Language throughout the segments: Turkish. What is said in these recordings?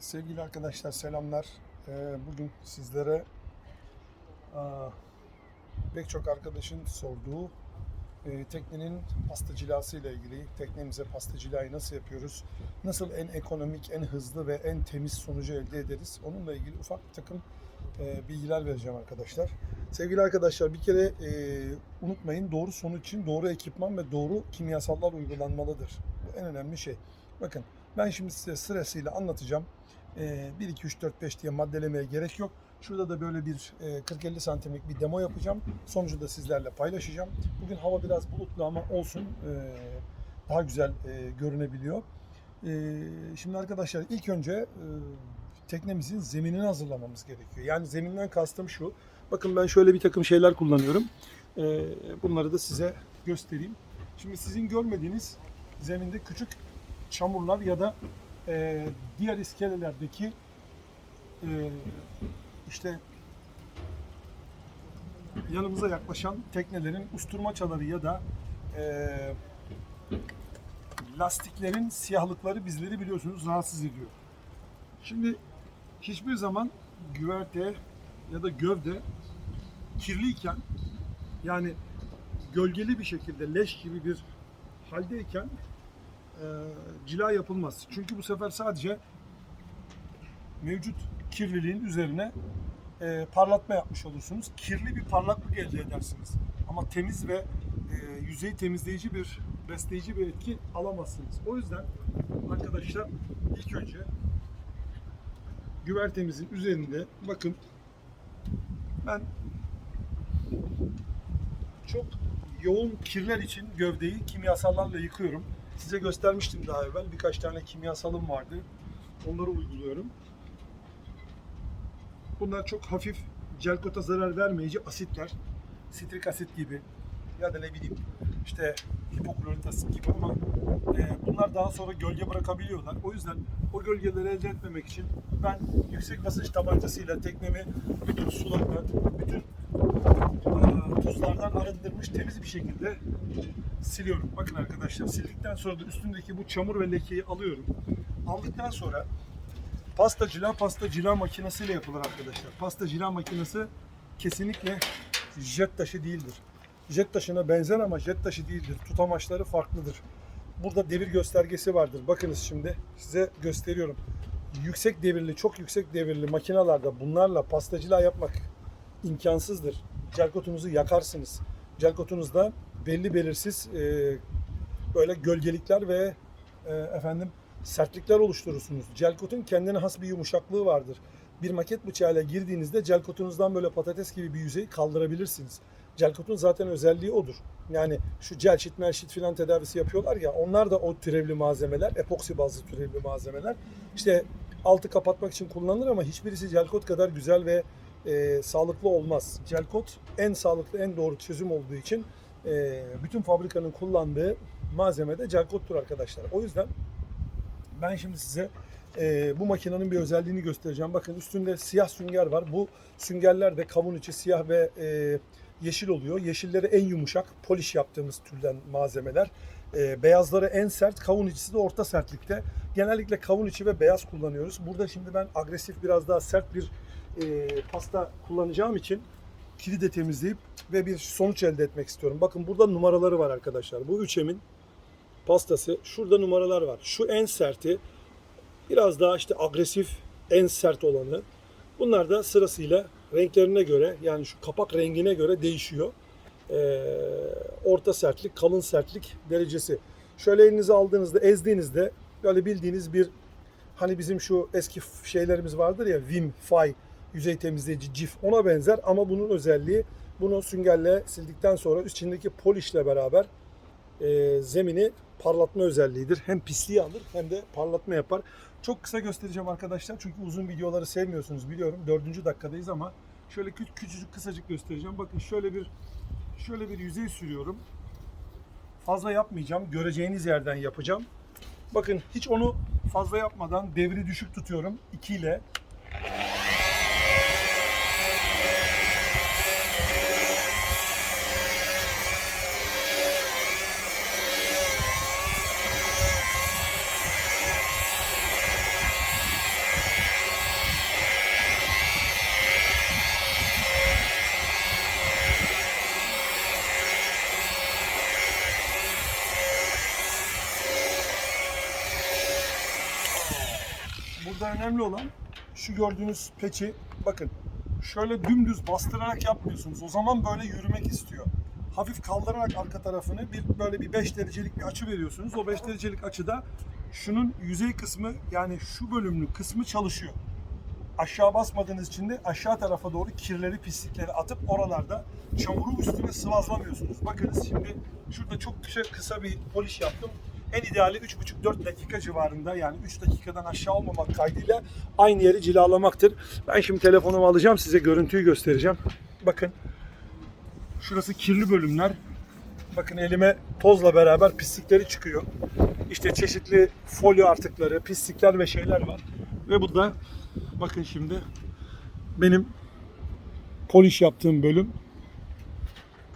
Sevgili arkadaşlar selamlar. Ee, Bugün sizlere pek çok arkadaşın sorduğu e, teknenin pasta cilası ile ilgili, teknemize pasta cilayı nasıl yapıyoruz, nasıl en ekonomik, en hızlı ve en temiz sonucu elde ederiz, onunla ilgili ufak bir takım e, bilgiler vereceğim arkadaşlar. Sevgili arkadaşlar bir kere e, unutmayın doğru sonuç için doğru ekipman ve doğru kimyasallar uygulanmalıdır. Bu en önemli şey. Bakın ben şimdi size sırasıyla anlatacağım. Ee, 1, 2, 3, 4, 5 diye maddelemeye gerek yok. Şurada da böyle bir e, 40-50 santimlik bir demo yapacağım. Sonucu da sizlerle paylaşacağım. Bugün hava biraz bulutlu ama olsun e, daha güzel e, görünebiliyor. E, şimdi arkadaşlar ilk önce e, teknemizin zeminini hazırlamamız gerekiyor. Yani zeminden kastım şu. Bakın ben şöyle bir takım şeyler kullanıyorum. E, bunları da size göstereyim. Şimdi sizin görmediğiniz zeminde küçük çamurlar ya da e, diğer iskelelerdeki e, işte yanımıza yaklaşan teknelerin usturmaçaları ya da e, lastiklerin siyahlıkları bizleri biliyorsunuz rahatsız ediyor. Şimdi hiçbir zaman güverte ya da gövde kirliyken yani gölgeli bir şekilde leş gibi bir haldeyken cila yapılmaz. Çünkü bu sefer sadece mevcut kirliliğin üzerine e, parlatma yapmış olursunuz. Kirli bir parlaklık elde edersiniz. Ama temiz ve e, yüzey temizleyici bir, besleyici bir etki alamazsınız. O yüzden arkadaşlar ilk önce güvertemizin üzerinde bakın ben çok yoğun kirler için gövdeyi kimyasallarla yıkıyorum. Size göstermiştim daha evvel. Birkaç tane kimyasalım vardı. Onları uyguluyorum. Bunlar çok hafif celkota zarar vermeyici asitler. Sitrik asit gibi ya da ne bileyim işte hipoklorit gibi ama e, bunlar daha sonra gölge bırakabiliyorlar. O yüzden o gölgeleri elde etmemek için ben yüksek basınç tabancasıyla teknemi bütün sulardan, bütün e, tuzlardan arındırmış temiz bir şekilde siliyorum. Bakın arkadaşlar sildikten sonra da üstündeki bu çamur ve lekeyi alıyorum. Aldıktan sonra pasta cila pasta cila makinesiyle yapılır arkadaşlar. Pasta cila makinesi kesinlikle jet taşı değildir. Jet taşına benzer ama jet taşı değildir. Tutamaçları farklıdır. Burada devir göstergesi vardır. Bakınız şimdi size gösteriyorum. Yüksek devirli, çok yüksek devirli makinalarda bunlarla pastacılığa yapmak imkansızdır. Celkotunuzu yakarsınız. Celkotunuzda belli belirsiz e, böyle gölgelikler ve e, efendim sertlikler oluşturursunuz. Celkotun kendine has bir yumuşaklığı vardır. Bir maket bıçağıyla girdiğinizde celkotunuzdan böyle patates gibi bir yüzeyi kaldırabilirsiniz. Celkotun zaten özelliği odur. Yani şu celşit, melşit filan tedavisi yapıyorlar ya onlar da o türevli malzemeler, epoksi bazlı türevli malzemeler. İşte altı kapatmak için kullanılır ama hiçbirisi celkot kadar güzel ve e, sağlıklı olmaz. Celkot en sağlıklı, en doğru çözüm olduğu için e, bütün fabrikanın kullandığı malzeme de celkottur arkadaşlar. O yüzden ben şimdi size e, bu makinenin bir özelliğini göstereceğim. Bakın üstünde siyah sünger var. Bu süngerler de kavun içi siyah ve e, yeşil oluyor. Yeşilleri en yumuşak, polish yaptığımız türden malzemeler. E, beyazları en sert, kavun içisi de orta sertlikte. Genellikle kavun içi ve beyaz kullanıyoruz. Burada şimdi ben agresif biraz daha sert bir e, pasta kullanacağım için kili de temizleyip ve bir sonuç elde etmek istiyorum. Bakın burada numaraları var arkadaşlar. Bu 3M'in pastası. Şurada numaralar var. Şu en serti. Biraz daha işte agresif en sert olanı. Bunlar da sırasıyla renklerine göre yani şu kapak rengine göre değişiyor. Ee, orta sertlik, kalın sertlik derecesi. Şöyle elinize aldığınızda, ezdiğinizde böyle bildiğiniz bir hani bizim şu eski şeylerimiz vardır ya Vim, Fay, yüzey temizleyici, cif ona benzer ama bunun özelliği bunu süngerle sildikten sonra içindeki polişle beraber e, zemini parlatma özelliğidir. Hem pisliği alır hem de parlatma yapar. Çok kısa göstereceğim arkadaşlar çünkü uzun videoları sevmiyorsunuz biliyorum. Dördüncü dakikadayız ama şöyle küçük küçücük kısacık göstereceğim. Bakın şöyle bir şöyle bir yüzey sürüyorum. Fazla yapmayacağım. Göreceğiniz yerden yapacağım. Bakın hiç onu fazla yapmadan devri düşük tutuyorum. 2 ile burada önemli olan şu gördüğünüz peçi bakın şöyle dümdüz bastırarak yapmıyorsunuz. O zaman böyle yürümek istiyor. Hafif kaldırarak arka tarafını bir böyle bir 5 derecelik bir açı veriyorsunuz. O 5 derecelik açıda şunun yüzey kısmı yani şu bölümlü kısmı çalışıyor. Aşağı basmadığınız için de aşağı tarafa doğru kirleri, pislikleri atıp oralarda çamuru üstüne sıvazlamıyorsunuz. Bakınız şimdi şurada çok kısa, kısa bir polish yaptım. En ideali 3,5-4 dakika civarında yani 3 dakikadan aşağı olmamak kaydıyla aynı yeri cilalamaktır. Ben şimdi telefonumu alacağım size görüntüyü göstereceğim. Bakın şurası kirli bölümler. Bakın elime tozla beraber pislikleri çıkıyor. İşte çeşitli folyo artıkları, pislikler ve şeyler var. Ve bu da bakın şimdi benim polish yaptığım bölüm.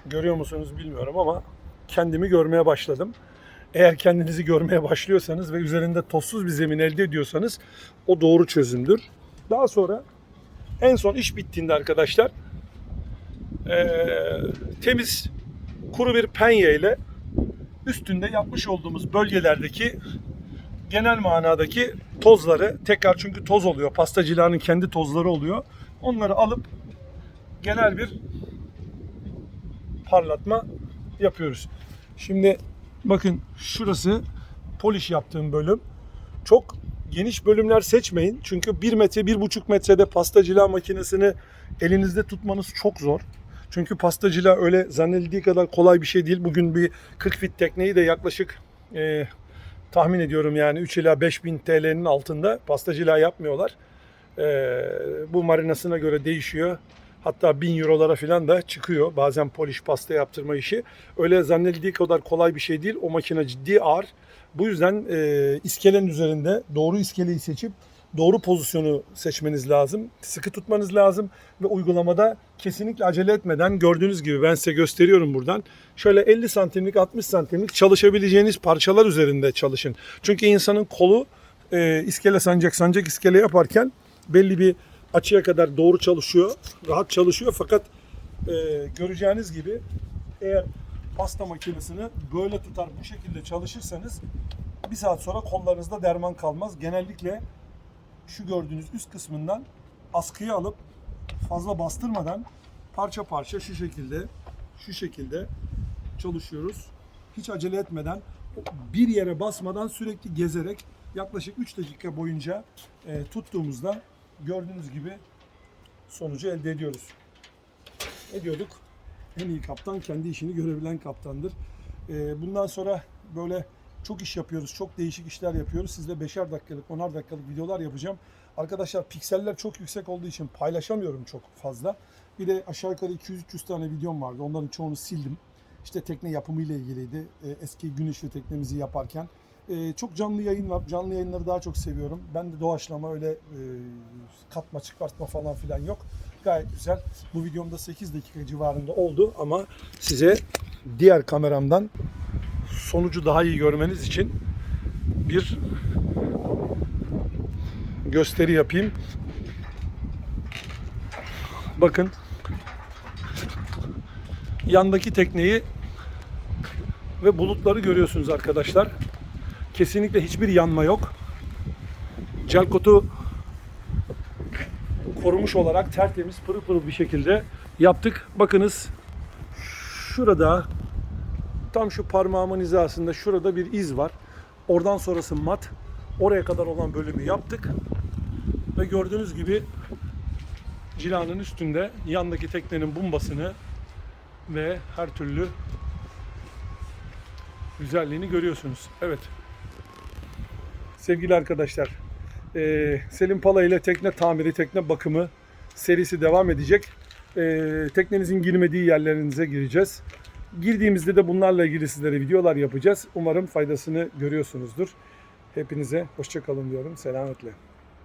Görüyor musunuz bilmiyorum ama kendimi görmeye başladım. Eğer kendinizi görmeye başlıyorsanız ve üzerinde tozsuz bir zemin elde ediyorsanız o doğru çözümdür. Daha sonra en son iş bittiğinde arkadaşlar eee, temiz kuru bir penye ile üstünde yapmış olduğumuz bölgelerdeki genel manadaki tozları tekrar çünkü toz oluyor. Pastacıların kendi tozları oluyor. Onları alıp genel bir parlatma yapıyoruz. Şimdi bakın şurası polish yaptığım bölüm. Çok geniş bölümler seçmeyin. Çünkü 1 metre, 1,5 metrede pastacılığa makinesini elinizde tutmanız çok zor. Çünkü pastacılığa öyle zannedildiği kadar kolay bir şey değil. Bugün bir 40 fit tekneyi de yaklaşık e, tahmin ediyorum yani 3 ila 5 bin TL'nin altında pastacılığa yapmıyorlar. E, bu marinasına göre değişiyor. Hatta 1000 eurolara falan da çıkıyor. Bazen polish pasta yaptırma işi. Öyle zannedildiği kadar kolay bir şey değil. O makine ciddi ağır. Bu yüzden e, iskelenin üzerinde doğru iskeleyi seçip doğru pozisyonu seçmeniz lazım. Sıkı tutmanız lazım ve uygulamada kesinlikle acele etmeden gördüğünüz gibi ben size gösteriyorum buradan. Şöyle 50 santimlik 60 santimlik çalışabileceğiniz parçalar üzerinde çalışın. Çünkü insanın kolu e, iskele sancak sancak iskele yaparken belli bir açıya kadar doğru çalışıyor, rahat çalışıyor fakat e, göreceğiniz gibi eğer pasta makinesini böyle tutar bu şekilde çalışırsanız bir saat sonra kollarınızda derman kalmaz. Genellikle şu gördüğünüz üst kısmından askıyı alıp fazla bastırmadan parça parça şu şekilde şu şekilde çalışıyoruz. Hiç acele etmeden bir yere basmadan sürekli gezerek yaklaşık 3 dakika boyunca e, tuttuğumuzda gördüğünüz gibi sonucu elde ediyoruz. Ne diyorduk? En iyi kaptan kendi işini görebilen kaptandır. E, bundan sonra böyle çok iş yapıyoruz, çok değişik işler yapıyoruz. Sizle beşer dakikalık, onar dakikalık videolar yapacağım. Arkadaşlar pikseller çok yüksek olduğu için paylaşamıyorum çok fazla. Bir de aşağı yukarı 200-300 tane videom vardı. Onların çoğunu sildim. İşte tekne yapımı ile ilgiliydi. E, Eski güneşli teknemizi yaparken. E, Çok canlı yayın var. Canlı yayınları daha çok seviyorum. Ben de doğaçlama öyle e, katma çıkartma falan filan yok. Gayet güzel. Bu videomda 8 dakika civarında oldu ama size diğer kameramdan sonucu daha iyi görmeniz için bir gösteri yapayım. Bakın yandaki tekneyi ve bulutları görüyorsunuz arkadaşlar. Kesinlikle hiçbir yanma yok. Celkot'u korumuş olarak tertemiz pırıl pırıl bir şekilde yaptık. Bakınız şurada tam şu parmağımın hizasında şurada bir iz var. Oradan sonrası mat. Oraya kadar olan bölümü yaptık. Ve gördüğünüz gibi cilanın üstünde yandaki teknenin bombasını ve her türlü güzelliğini görüyorsunuz. Evet. Sevgili arkadaşlar, eee, Selim Pala ile tekne tamiri, tekne bakımı serisi devam edecek. Eee, teknenizin girmediği yerlerinize gireceğiz. Girdiğimizde de bunlarla ilgili sizlere videolar yapacağız. Umarım faydasını görüyorsunuzdur. Hepinize hoşçakalın diyorum. Selametle.